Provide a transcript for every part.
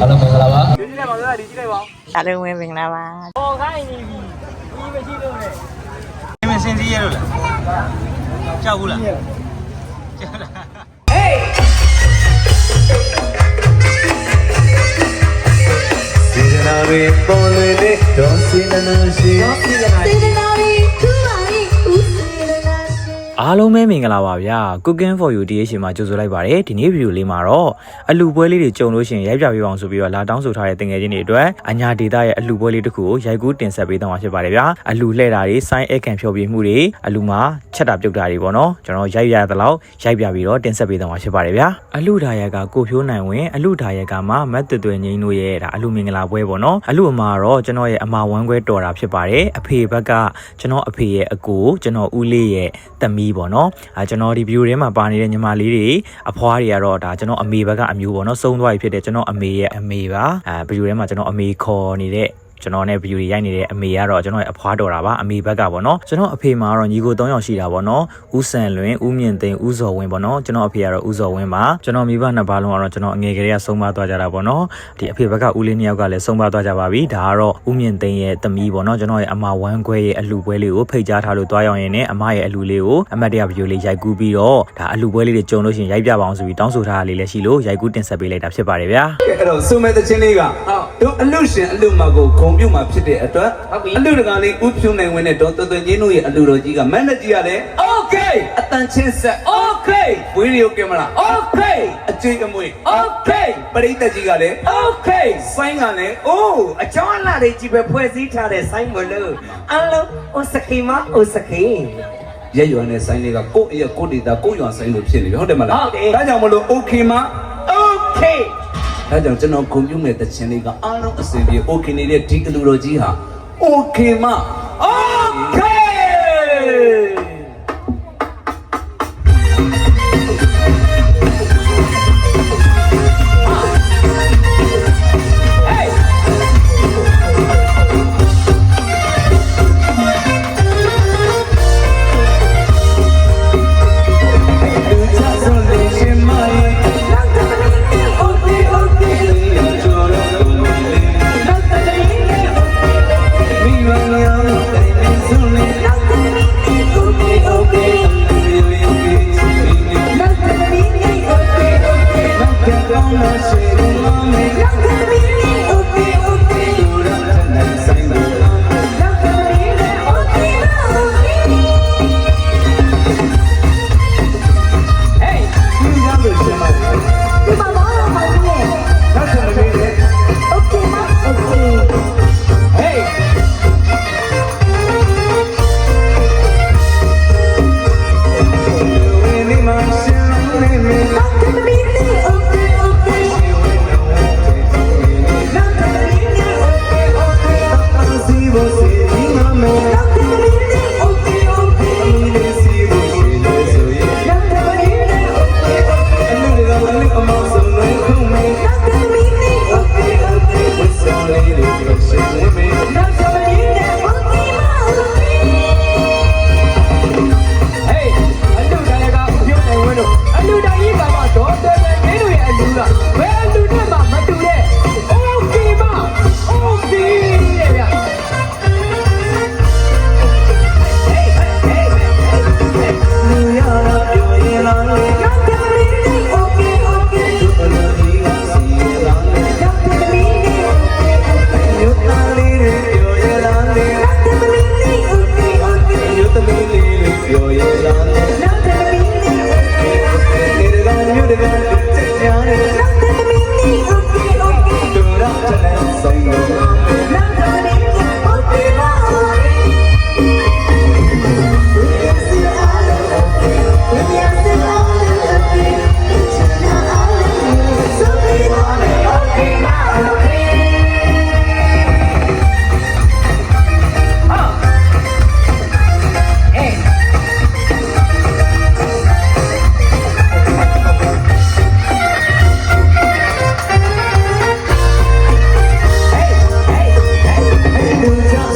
အားလုံးမင်္ဂလာပါဒီကြီးလိုက်ပါဒီကြီးလိုက်ပါအားလုံးဝင်မင်္ဂလာပါဟောခိုင်းနေပြီဒီမရှိတော့လေအင်းမစင်စီရလို့လားကြောက်ဘူးလားကြောက်လားဟေးစေတနာတွေပေါ်လွင်နေတော့စေတနာရှိစေတနာတွေ အားလုံးပဲမင်္ဂလာပါဗျာ Cooking for you DH မှာကြိုဆိုလိုက်ပါတယ်ဒီနေ့ဗီဒီယိုလေးမှာတော့အလူပွဲလေးတွေကြုံလို့ရှိရင်ရိုက်ပြပေးပါအောင်ဆိုပြီးတော့လာတောင်းဆိုထားတဲ့တင်ငယ်ချင်းတွေအတွက်အညာဒေတာရဲ့အလူပွဲလေးတစ်ခုကိုရိုက်ကူးတင်ဆက်ပေးတော့မှာဖြစ်ပါတယ်ဗျာအလူလှဲ့တာတွေစိုင်းအခန့်ဖြောပြမှုတွေအလူမှာချက်တာပြုတ်တာတွေပေါ့နော်ကျွန်တော်ရိုက်ရသလောက်ရိုက်ပြပြီးတော့တင်ဆက်ပေးတော့မှာဖြစ်ပါတယ်ဗျာအလူဒါရကကိုဖြိုးနိုင်ဝင်အလူဒါရကမှမတ်တွတွယ်ငိမ့်တို့ရဲ့ဒါအလူမင်္ဂလာပွဲပေါ့နော်အလူအမှာတော့ကျွန်တော်ရဲ့အမာဝမ်းခွဲတော်တာဖြစ်ပါတယ်အဖေဘက်ကကျွန်တော်အဖေရဲ့အကိုကျွန်တော်ဦးလေးရဲ့သမီးပေါ့နော်အဲကျွန်တော်ဒီဗီဒီယိုထဲမှာပါနေတဲ့ညီမလေးတွေအဖွားတွေကတော့ဒါကျွန်တော်အမေဘက်ကအမျိုးပေါ့နော်စုံသွားပြီဖြစ်တဲ့ကျွန်တော်အမေရဲ့အမေပါအဲဗီဒီယိုထဲမှာကျွန်တော်အမေခေါ်နေတဲ့ ကျွန်တော်နဲ့ဗီဒီယိုရိုက်နေတဲ့အမေကတော့ကျွန်တော်ရဲ့အဖွားတော်တာပါအမေဘက်ကပေါ့နော်ကျွန်တော်အဖေမှာကတော့ညီကို၃ယောက်ရှိတာပေါ့နော်ဦးဆန်လွင်ဦးမြင့်သိန်းဦးဇော်ဝင်းပေါ့နော်ကျွန်တော်အဖေကတော့ဦးဇော်ဝင်းပါကျွန်တော်မိဘနှစ်ပါးလုံးကတော့ကျွန်တော်အငယ်ကလေးကဆုံးမသွားကြတာပေါ့နော်ဒီအဖေဘက်ကဦးလေးနှစ်ယောက်ကလည်းဆုံးမသွားကြပါပြီဒါကတော့ဦးမြင့်သိန်းရဲ့သမီးပေါ့နော်ကျွန်တော်ရဲ့အမဝမ်းခွဲရဲ့အလှပွဲလေးကိုဖိတ်ကြားထားလို့တွားရောက်ရင်လည်းအမရဲ့အလှလေးကိုအမတ်တရဗီဒီယိုလေးရိုက်ကူးပြီးတော့ဒါအလှပွဲလေးတွေကြုံလို့ရှိရင်ရိုက်ပြပါအောင်ဆိုပြီးတောင်းဆိုထားတာလေးလည်းရှိလို့ရိုက်ကူးတင်ဆက်ပေးလိုက်တာဖြစ်ပါတယ်ဗျာအဲ့တော့စုမဲ့တဲ့ချင်းလေးကတို့အလူရှင်အလူမကိုဂုံပြုတ်မှာဖြစ်တဲ့အတွက်အလူတကာလေးဥဖြူနိုင်ဝင်တဲ့ဒေါ်သွသွချင်းတို့ရဲ့အလူတော်ကြီးကမန်နေဂျာလည်း Okay အတန်ချင်းဆက် Okay ဝီဒီယိုကင်မရာ Okay အကျွေးအမွေ Okay ပရိသတ်ကြီးကလည်း Okay ဆိုင်းကလည်း Oh အချောင်းလာတွေကြီးပဲဖွဲ့စည်းထားတဲ့ဆိုင်းမလို့အလုံးဥစခိမဥစခိရက်ရွာနဲ့ဆိုင်းလေးကကိုယ့်အရက်ကိုယ့်ဒေတာကိုယ့်ရွာဆိုင်းလို့ဖြစ်နေပြီဟုတ်တယ်မလားဟုတ်တယ်ဒါကြောင့်မလို့ Okay မှာ Okay ဒါကြောင့်ကျွန်တော်ဂုံပြုတ်မဲ့တဲ့ချင်းလေးကအားလုံးအစင်ပြေ Okay နေတဲ့ဒီအလူတော်ကြီးဟာ Okay မှာ Okay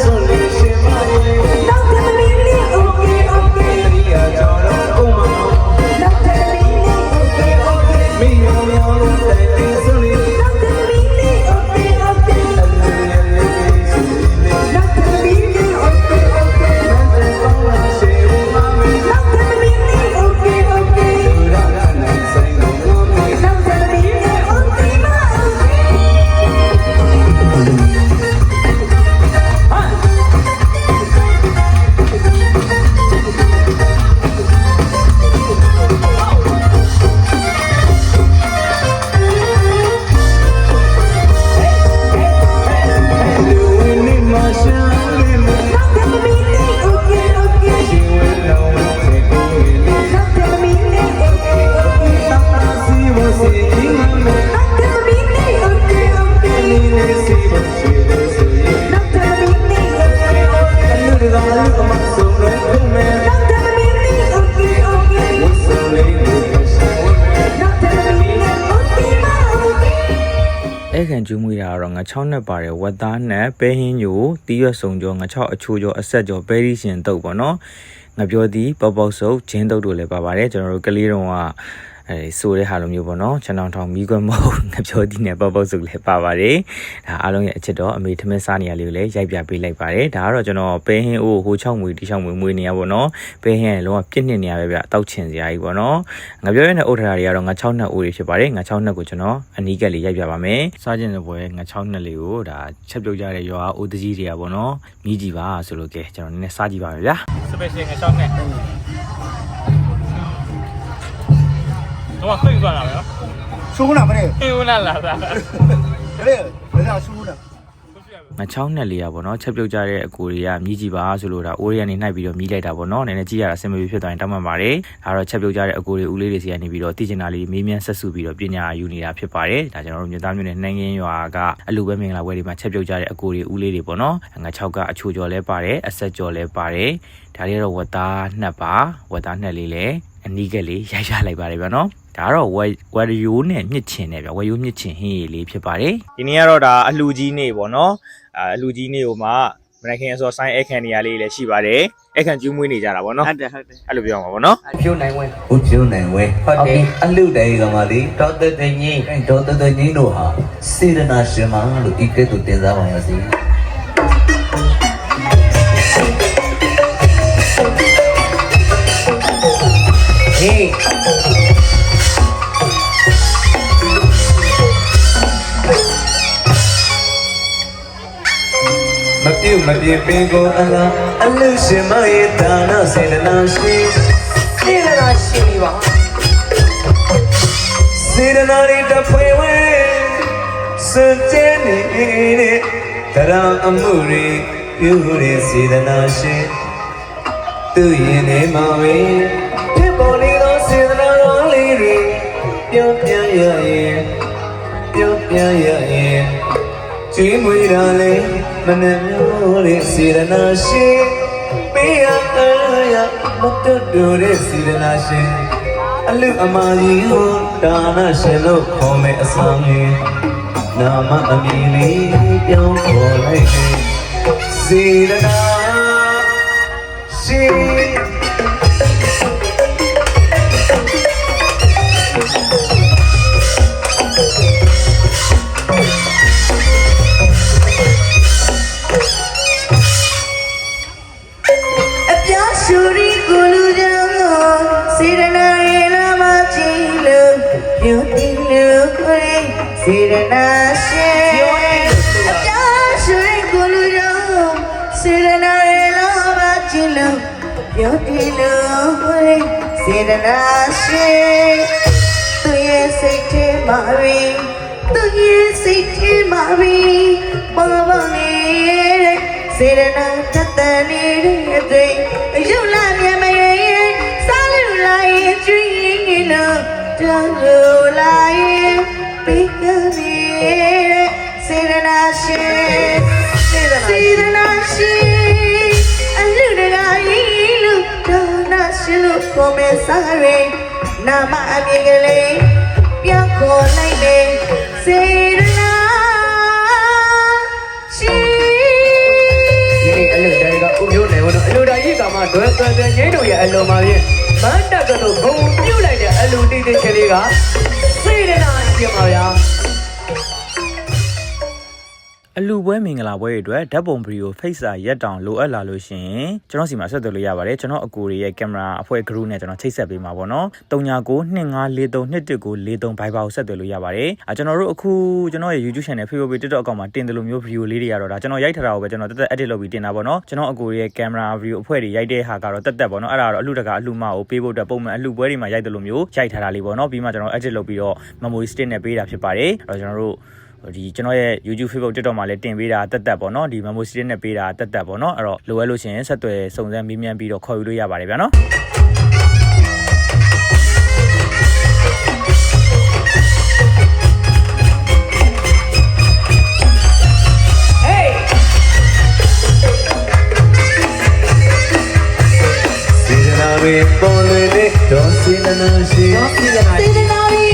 gasolina. 6နှစ်ပါတယ်ဝက်သားနဲ့ပဲဟင်းညိုတီးရွက်စုံကြောငါ6အချိုးကြောအဆက်ကြောပဲရီရှင်တုတ်ပေါ့နော်ငါပြောသည်ပေါပေါဆုပ်ဂျင်းတုတ်တို့လည်းပါပါတယ်ကျွန်တော်တို့ကလေးတော်က အဲဆိုတဲ့ဟာလိုမျိုးပေါ့နော်ချန်တောင်ထောင်မိခွက်မဟုတ်ငါပြောသည်နဲ့ပေါပေါဆုပ်လည်းပါပါတယ်ဒါအားလုံးရဲ့အချစ်တော်အမေထမင်းစားနေရလေးကိုလည်းရိုက်ပြပေးလိုက်ပါတယ်ဒါကတော့ကျွန်တော်ပဲဟင်းအိုးဟို6မွေတီ6မွေမွေနေရပေါ့နော်ပဲဟင်းကလုံးဝပြစ်နှစ်နေရပဲဗျတောက်ချင်စရာကြီးပေါ့နော်ငါပြောရတဲ့အုတ်ထရာတွေကတော့ငါ6နှစ်အိုးတွေဖြစ်ပါတယ်ငါ6နှစ်ကိုကျွန်တော်အနီးကပ်လေးရိုက်ပြပါမယ်စားခြင်းတဲ့ပွဲငါ6နှစ်လေးကိုဒါချက်ပြုတ်ကြတဲ့ရွာအိုးတကြီးတွေကပေါ့နော်မြည်ကြည့်ပါဆိုလို့ကဲကျွန်တော်နည်းနည်းစားကြည့်ပါမယ်ဗျာစပယ်ရှယ်ငါချောင်းနဲ့ တော့ဖိတ်သွားတာပဲနော် Suuna mene. အေးဦးလာလာတာ Mene, mene suuna. ငချောင်းနဲ့လေးရပါတော့ချက်ပြုတ်ကြတဲ့အကူတွေကမြည်ကြည့်ပါဆိုလို့ဒါအိုးရီကနေနှိုက်ပြီးတော့မြည်လိုက်တာပေါ့နော်နည်းနည်းကြည့်ရတာအဆင်မပြေဖြစ်သွားရင်တောင်းပန်ပါတယ်ဒါတော့ချက်ပြုတ်ကြတဲ့အကူတွေဦးလေးတွေစီကနေပြီးတော့သိချင်တာလေးမေးမြန်းဆက်စုပြီးတော့ပညာယူနေတာဖြစ်ပါတယ်ဒါကျွန်တော်တို့မြို့သားမြို့နယ်နှိုင်းငင်းရွာကအလူပဲမင်္ဂလာပွဲတွေမှာချက်ပြုတ်ကြတဲ့အကူတွေဦးလေးတွေပေါ့နော်ငချောက်ကအချိုကျော်လဲပါတယ်အဆက်ကျော်လဲပါတယ်ဒါလေးတော့ဝက်သားနှစ်ပါဝက်သားနှစ်လေးလဲအနီးကလေးရိုက်ရလိုက်ပါတယ်ဗျာနော် ဒါကတော့ဝယ်ဝယ်ရိုးနဲ့မြစ်ချင်တယ်ဗျဝယ်ရိုးမြစ်ချင်ဟင်းရည်လေးဖြစ်ပါတယ်ဒီနေ့ကတော့ဒါအလှကြီးနေပေါ့နော်အာအလူကြီးနေဟိုမှာမနက်ခင်းအစောဆိုင်အခန့်နေရာလေးလည်းရှိပါတယ်အခန့်ကျူးမွေးနေကြတာပေါ့နော်ဟုတ်တယ်ဟုတ်တယ်အဲ့လိုပြောမှာပေါ့နော်ဖြိုးနိုင်ဝင်ဥဖြုံနိုင်ဝဲဟုတ်တယ်အလူတိုင်ကမှလေတော်တော်တငင်းအဲဒေါ်တတငင်းတို့ဟာစေရနာရှင်မလို့ဤကဲ့သို့တင်စားပါရစေဟေး ပြုတ်မပြင်းပင်ကိုအလားအလူရှင်မရဲ့ဒါနစေရနာရှင်စေရနာရှင်ပြီပါစေရနာရီတဖွေဝဲစံကျဲနေတဲ့တရားအမှုတွေပြုတဲ့စေရနာရှင်သူရင်နေမှာဝေဖြစ်ပေါ်နေသောစေရနာတော်လေးတွေပြောင်းပြန်ရရင်ပြောင်းပြန်ရရင် ကျွေးမွေးတာလေမနှမျိုးတဲ့စေရနာရှင်ပေးရအားရမတွတ်တူတဲ့စေရနာရှင်အလူအမာကြီးဟောဒါနရှင်လို့ခေါ်မယ်အစမ်းကြီးနာမအမည်လေးပြောင်းခေါ်လိုက်တယ်စေရနာရှင် စေရနာရှင်အပြားရှူရီကိုလူကြောင့်စေရနာရဲ့လာမချီလို့ပြောတင်လို့ခွေစေရနာရှင်သူရဲ့စိတ်ထဲမှာရီသူရဲ့စိတ်ထဲမှာရီဘာဘာနေတဲ့စေရနာတတ်တန်နေတဲ့သိရုပ်လာမြမရဲ့စားလူလာရဲ့ကျွေးရင်ငလို့တလူလာရဲ့ပိကနေစေ ရနာရှင်စေရနာရှင်အလူတကာကြီးလူဒါနာရှင်လို့ခေါ်မဲ့စားရယ်နာမအမြင်ကလေးပြောင်းခေါ်လိုက်တယ်စေရနာရှင်ဒီနေ့အလူတိုင်ကဥဖြိုးနိုင်ဝင်တော့အလူတိုင်ကြီးကမှဒွယ်သွယ်သွယ်ငင်းတို့ရဲ့အလုံးပါဖြင့်မန်းတက်ကလို့ဂုံပြုတ်လိုက်တဲ့အလူတိတိကလေးကစေရနာရှင်ပါဗျာ အလူပွဲမင်္ဂလာပွဲတွေအတွက်ဓာတ်ပုံဗီဒီယိုဖိတ်စာရက်တောင်လိုအပ်လာလို့ရှရင်ကျွန်တော်စီမှာဆက်သွယ်လို့ရပါတယ်ကျွန်တော်အကိုတွေရဲ့ကင်မရာအဖွဲ့ group နဲ့ကျွန်တော်ချိတ်ဆက်ပေးမှာပေါ့နော်3992543243 Viber ကိုဆက်သွယ်လို့ရပါတယ်အဲကျွန်တော်တို့အခုကျွန်တော်ရဲ့ YouTube channel Facebook page TikTok အကောင့်မှာတင်တယ်လို့မျိုးဗီဒီယိုလေးတွေကတော့ဒါကျွန်တော်ရိုက်ထားတာကိုပဲကျွန်တော်တက်တက် edit လုပ်ပြီးတင်တာပေါ့နော်ကျွန်တော်အကိုတွေရဲ့ကင်မရာဗီဒီယိုအဖွဲ့တွေရိုက်တဲ့ဟာကတော့တက်တက်ပေါ့နော်အဲ့ဒါကတော့အလူတကာအလူမကိုပေးဖို့အတွက်ပုံမှန်အလူပွဲတွေမှာရိုက်တယ်လို့မျိုးရိုက်ထားတာလေးပေါ့နော်ပြီးမှကျွန်တော် edit လုပ်ပြီးတော့ memory stick နဲ့ပေးတာဖြစ်ပါတယ်အဲ့တော့ကျွန်တော်တို့ ဒီကျွန်တော်ရဲ့ YouTube Facebook TikTok မှာလည်းတင်ပေးတာတက်တက်ပေါ့နော်ဒီ memory stick နဲ့ပေးတာတက်တက်ပေါ့နော်အဲ့တော့လိုအပ်လို့ရှိရင်ဆက်သွယ်စုံစမ်းမေးမြန်းပြီးတော့ခေါ်ယူလို့ရပါတယ်ဗျာနော်စေရနာတွေပေါ်လွင်တဲ့ဒေါ်စေရနာရှင်စေရနာစေတနာရီသူပါရီဦးစေတနာရှ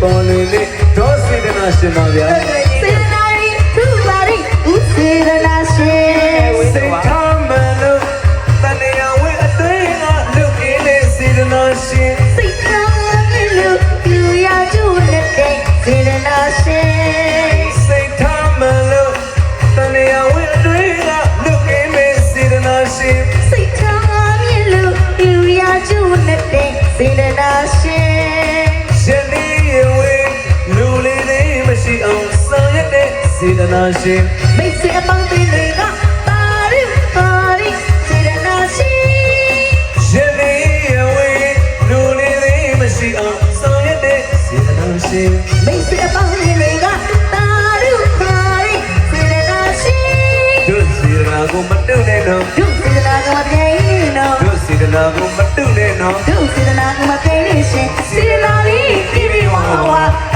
ပေါ်လွင်လေးဒေါ်စေတနာရှင်ပါဗျာ ရှင်မိတ်ဆွေအပေါင်းအသင်းတွေကပါရီပါရီစေတနာရှင်ရှင်နေရဲ့ဝဲလူလေးလေးမရှိအောင်ဆောင်ရတဲ့စေတနာရှင်မိတ်ဆွေအပေါင်းအသင်းတွေကပါရီပါရီစေတနာရှင်တို့စေတနာကိုမတုနဲ့တော့ဒုစေတနာကမပြေနေနော်တို့စေတနာကိုမတုနဲ့တော့ဒုစေတနာကမပြေနေရှင်စေတနာလေးပြည့်ပြည့်ဝဝ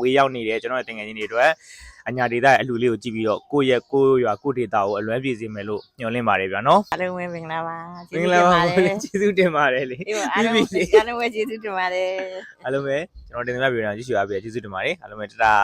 ဝေးရောက်နေတဲ့ကျွန်တော်ရဲ့တင်ငယ်ချင်းတွေအတွက်အညာဒေတာရဲ့အလူလေးကိုကြည့်ပြီးတော့ကိုယ့်ရဲ့ကိုယ့်ရွာကိုယ့်ဒေတာကိုအလွမ်းပြေစေမယ်လို့ညွှန်လင့်ပါတယ်ဗျာနော်အားလုံးပဲမင်္ဂလာပါမင်္ဂလာပါကျေးဇူးတင်ပါတယ်လေဒီအားလုံးပြီလေအားလုံးပဲကျေးဇူးတင်ပါတယ် အားလုံးပဲကျွန်တော်တင်ပြပြနေတာကြည့်ရှုအားပေးကျေးဇူးတင်ပါတယ်အားလုံးပဲတတာ